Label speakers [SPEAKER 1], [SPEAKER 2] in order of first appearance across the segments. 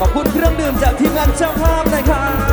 [SPEAKER 1] ขอบคุณเครื่องดื่มจากทีมงานเจ้าภาพนะครับ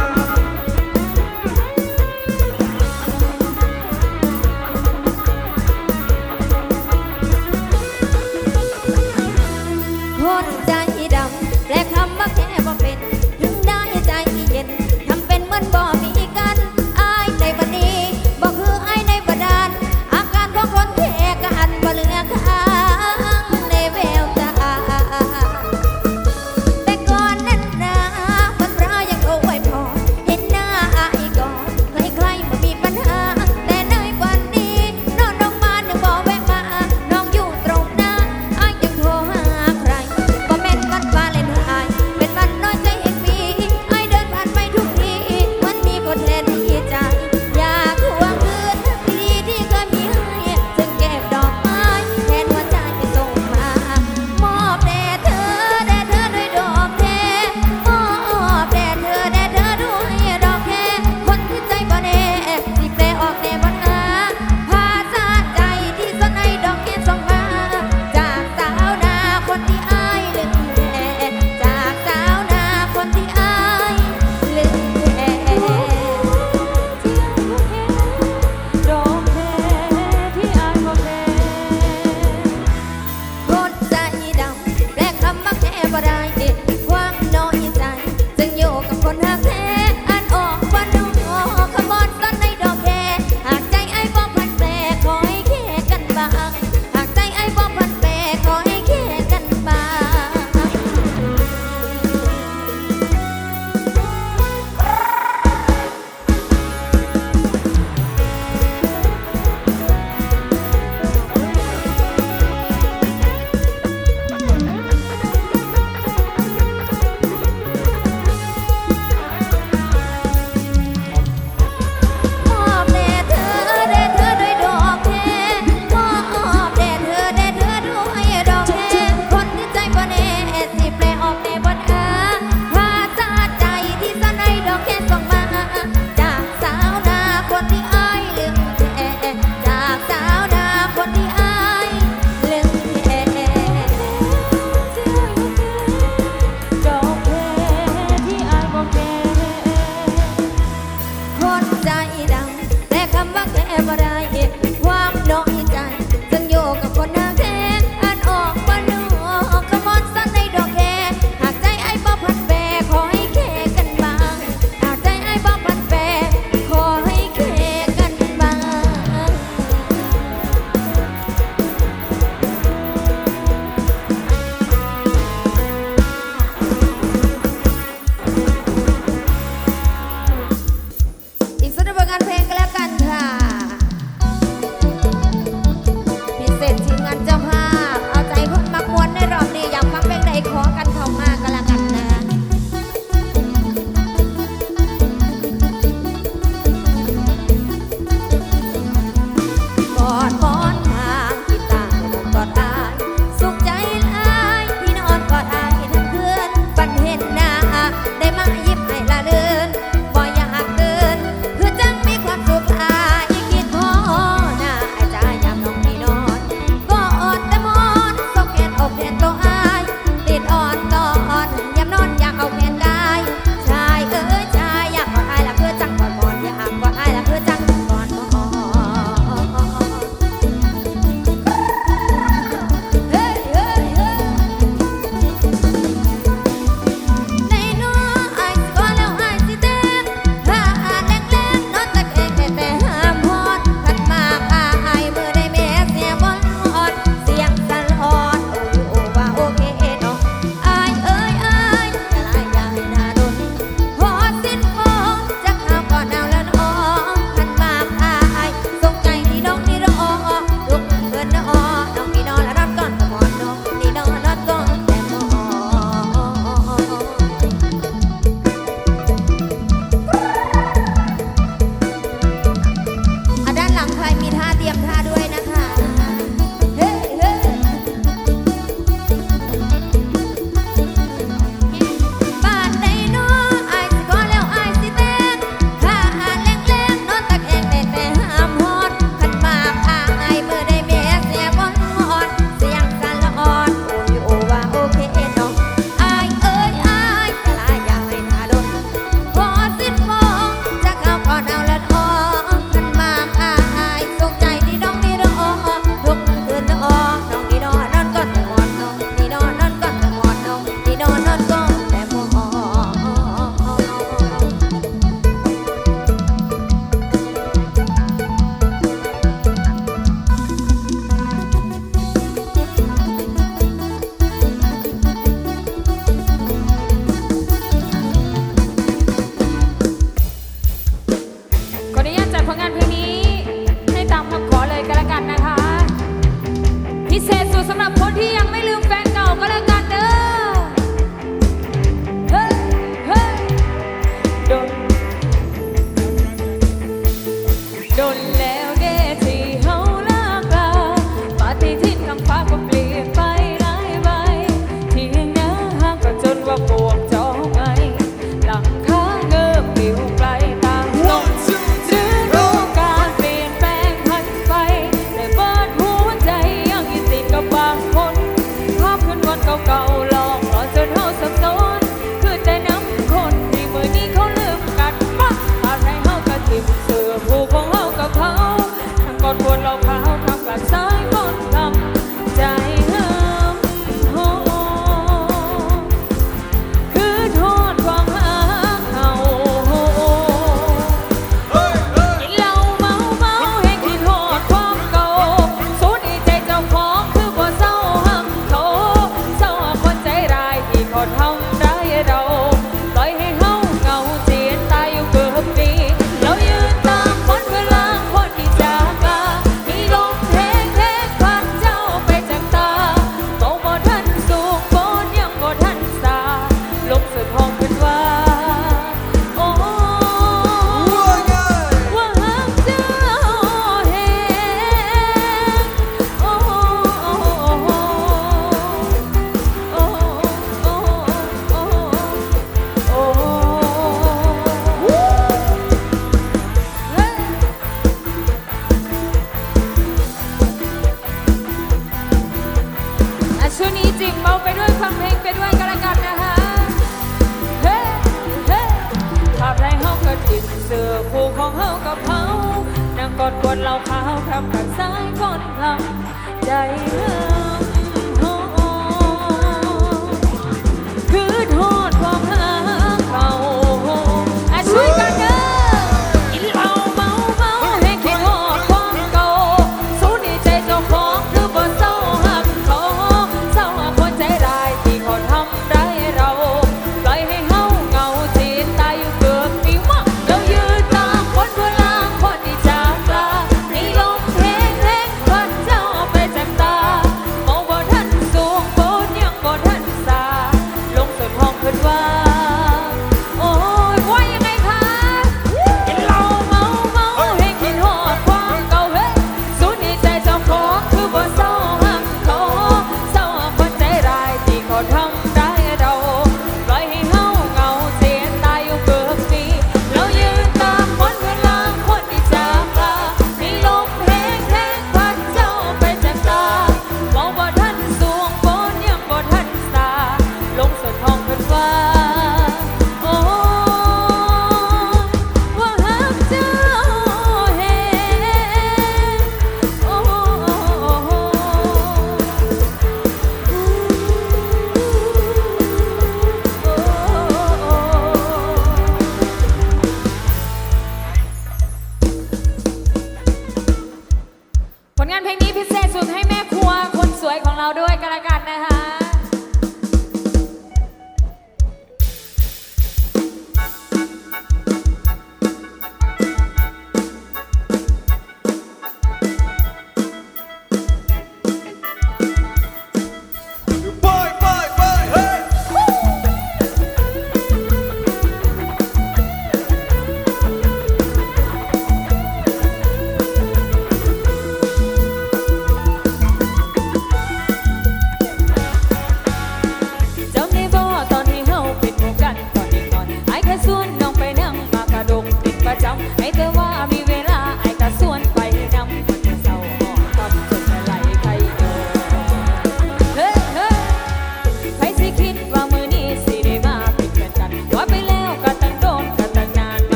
[SPEAKER 2] ผลงานเพ
[SPEAKER 3] ลงนี้พิเศษสุดให้แม่ครัวคนสวยของเราด้วย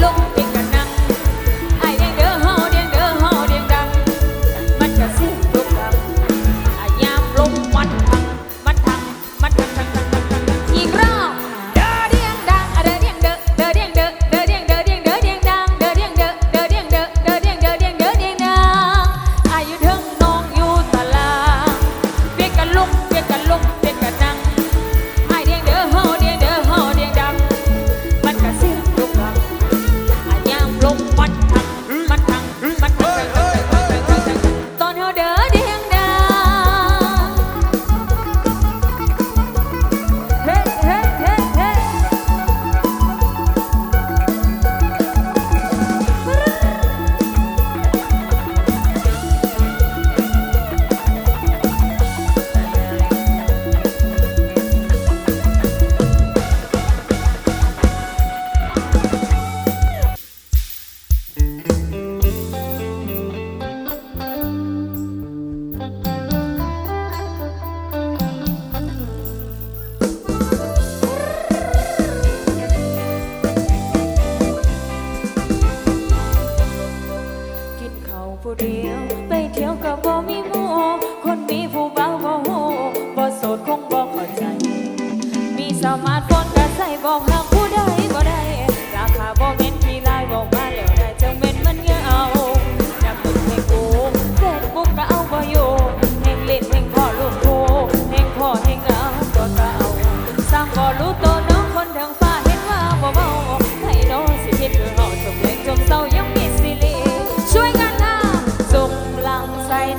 [SPEAKER 3] lung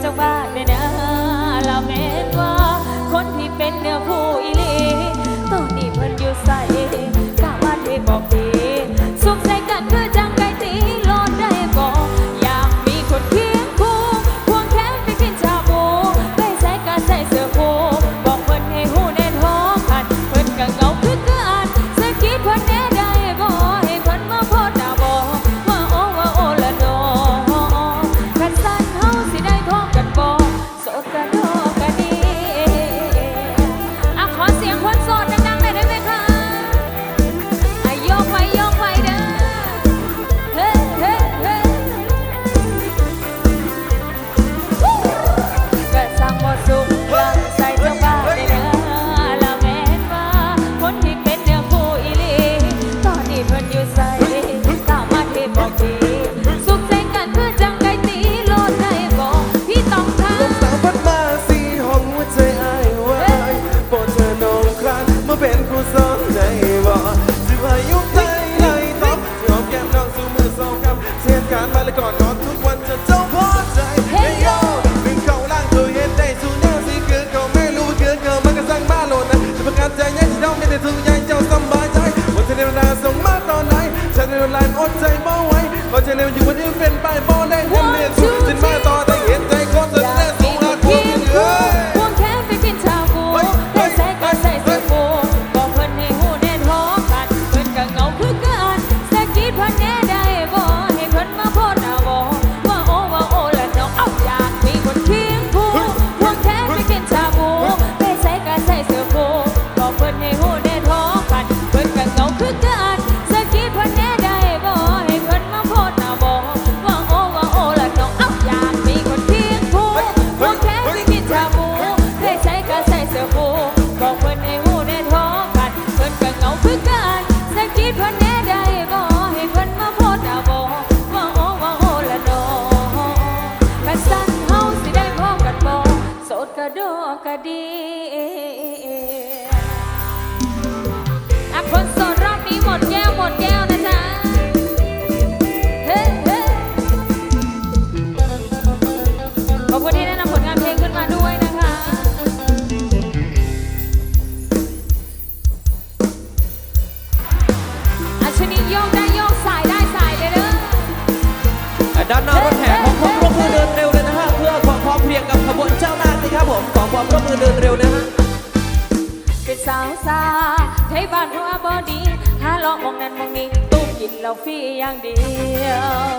[SPEAKER 3] เจ้าบ้านเนี่ยะลาเมนว่า คนที่เป็นเนื้อผู้อีลี เพราะเะนั้นอยู่วันนี้เป็นไป้า
[SPEAKER 1] ยได้เต็มเน็ต อย่างเดียว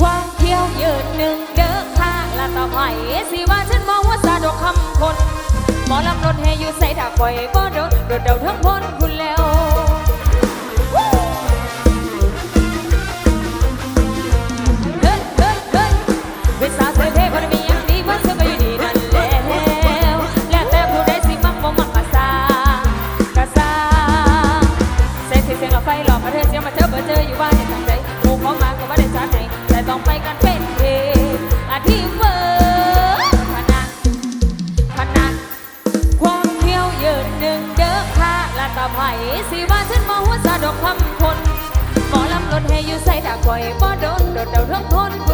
[SPEAKER 1] ควา
[SPEAKER 3] มเที่ยวยืดหนึ่งเด้อข้าละตะไผ่สิ
[SPEAKER 4] ว่าฉันมองว่า
[SPEAKER 3] สะดวกคำคนหมอลำรถให้อยู่ใส่ถ้าปล่อยบ่โดนโดดเดาทั้งพน อยบ่โดนโดดเดาทั้งทน